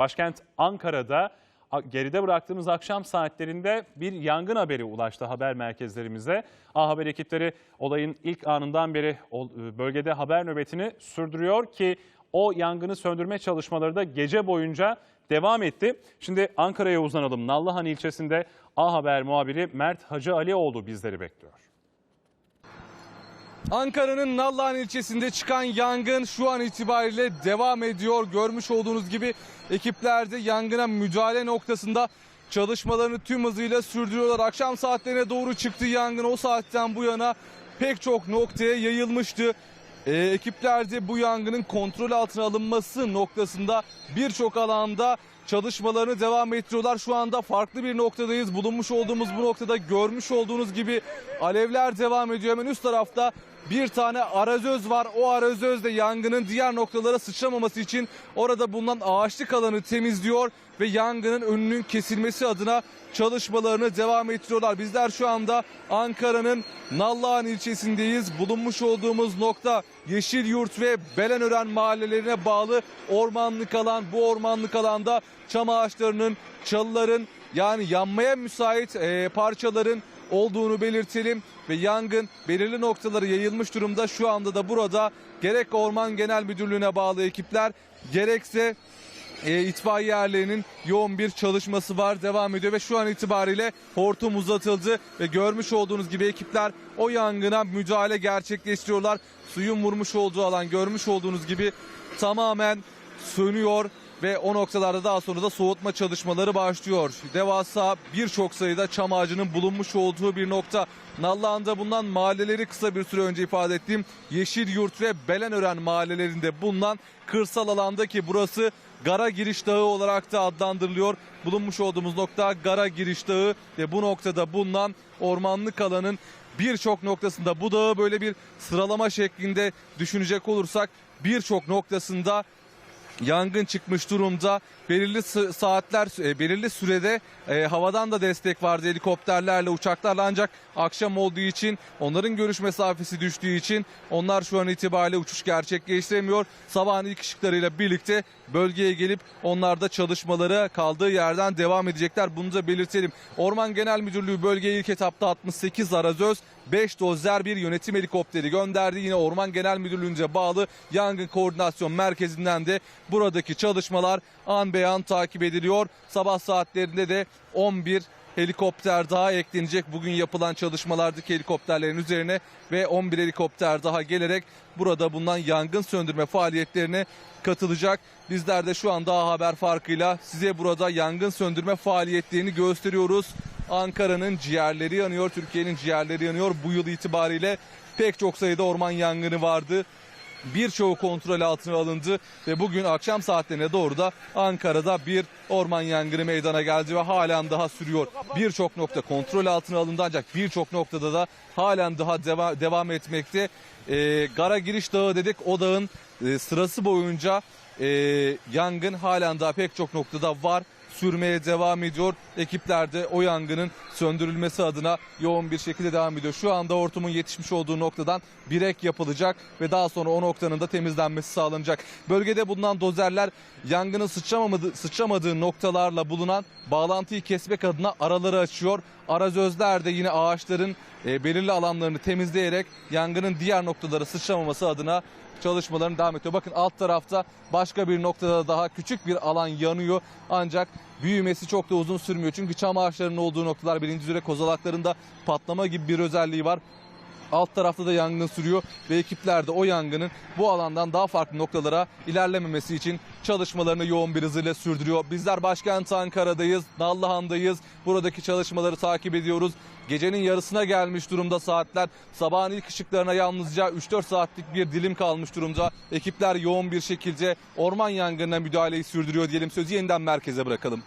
Başkent Ankara'da geride bıraktığımız akşam saatlerinde bir yangın haberi ulaştı haber merkezlerimize. A Haber ekipleri olayın ilk anından beri e, bölgede haber nöbetini sürdürüyor ki o yangını söndürme çalışmaları da gece boyunca devam etti. Şimdi Ankara'ya uzanalım. Nallıhan ilçesinde A Haber muhabiri Mert Hacı Alioğlu bizleri bekliyor. Ankara'nın Nallıhan ilçesinde çıkan yangın şu an itibariyle devam ediyor. Görmüş olduğunuz gibi ekipler de yangına müdahale noktasında çalışmalarını tüm hızıyla sürdürüyorlar. Akşam saatlerine doğru çıktı yangın. O saatten bu yana pek çok noktaya yayılmıştı. Ee, ekipler de bu yangının kontrol altına alınması noktasında birçok alanda çalışmalarını devam ettiriyorlar. Şu anda farklı bir noktadayız. Bulunmuş olduğumuz bu noktada görmüş olduğunuz gibi alevler devam ediyor. Hemen üst tarafta bir tane arazöz var. O arazöz de yangının diğer noktalara sıçramaması için orada bulunan ağaçlık alanı temizliyor ve yangının önünün kesilmesi adına çalışmalarını devam ettiriyorlar. Bizler şu anda Ankara'nın Nallıhan ilçesindeyiz. Bulunmuş olduğumuz nokta Yeşilyurt ve Belenören mahallelerine bağlı ormanlık alan. Bu ormanlık alanda çam ağaçlarının, çalıların yani yanmaya müsait e, parçaların olduğunu belirtelim ve yangın belirli noktaları yayılmış durumda. Şu anda da burada gerek Orman Genel Müdürlüğü'ne bağlı ekipler gerekse e, itfaiye erlerinin yoğun bir çalışması var devam ediyor ve şu an itibariyle hortum uzatıldı ve görmüş olduğunuz gibi ekipler o yangına müdahale gerçekleştiriyorlar. Suyun vurmuş olduğu alan görmüş olduğunuz gibi tamamen sönüyor ve o noktalarda daha sonra da soğutma çalışmaları başlıyor. Devasa birçok sayıda çam ağacının bulunmuş olduğu bir nokta. Nallıhan'da bulunan mahalleleri kısa bir süre önce ifade ettiğim Yeşilyurt ve Belenören mahallelerinde bulunan kırsal alandaki burası Gara Giriş Dağı olarak da adlandırılıyor. Bulunmuş olduğumuz nokta Gara Giriş Dağı ve bu noktada bulunan ormanlık alanın birçok noktasında bu dağı böyle bir sıralama şeklinde düşünecek olursak birçok noktasında yangın çıkmış durumda. Belirli saatler, e, belirli sürede e, havadan da destek vardı helikopterlerle, uçaklarla ancak akşam olduğu için onların görüş mesafesi düştüğü için onlar şu an itibariyle uçuş gerçekleştiremiyor. Sabahın ilk ışıklarıyla birlikte bölgeye gelip onlar da çalışmaları kaldığı yerden devam edecekler. Bunu da belirtelim. Orman Genel Müdürlüğü bölgeye ilk etapta 68 arazöz, 5 dozer bir yönetim helikopteri gönderdi. Yine Orman Genel Müdürlüğü'nce bağlı Yangın Koordinasyon Merkezi'nden de buradaki çalışmalar an be an takip ediliyor. Sabah saatlerinde de 11 helikopter daha eklenecek bugün yapılan çalışmalardaki helikopterlerin üzerine ve 11 helikopter daha gelerek burada bulunan yangın söndürme faaliyetlerine katılacak. Bizler de şu anda A haber farkıyla size burada yangın söndürme faaliyetlerini gösteriyoruz. Ankara'nın ciğerleri yanıyor, Türkiye'nin ciğerleri yanıyor. Bu yıl itibariyle pek çok sayıda orman yangını vardı. Birçoğu kontrol altına alındı ve bugün akşam saatlerine doğru da Ankara'da bir orman yangını meydana geldi ve halen daha sürüyor. Birçok nokta kontrol altına alındı ancak birçok noktada da halen daha deva- devam etmekte. Ee, Gara Giriş Dağı dedik o dağın e, sırası boyunca e, yangın halen daha pek çok noktada var sürmeye devam ediyor. Ekipler de o yangının söndürülmesi adına yoğun bir şekilde devam ediyor. Şu anda hortumun yetişmiş olduğu noktadan bir ek yapılacak ve daha sonra o noktanın da temizlenmesi sağlanacak. Bölgede bulunan dozerler yangının sıçramadığı, sıçramadığı noktalarla bulunan bağlantıyı kesmek adına araları açıyor. Arazözler de yine ağaçların e, belirli alanlarını temizleyerek yangının diğer noktalara sıçramaması adına çalışmalarını devam ediyor. Bakın alt tarafta başka bir noktada daha küçük bir alan yanıyor. Ancak büyümesi çok da uzun sürmüyor. Çünkü çam ağaçlarının olduğu noktalar birinci süre kozalaklarında patlama gibi bir özelliği var. Alt tarafta da yangın sürüyor ve ekipler de o yangının bu alandan daha farklı noktalara ilerlememesi için çalışmalarını yoğun bir hızıyla sürdürüyor. Bizler başkent Ankara'dayız, Nallıhan'dayız. Buradaki çalışmaları takip ediyoruz. Gecenin yarısına gelmiş durumda saatler. Sabahın ilk ışıklarına yalnızca 3-4 saatlik bir dilim kalmış durumda. Ekipler yoğun bir şekilde orman yangınına müdahaleyi sürdürüyor diyelim. Sözü yeniden merkeze bırakalım.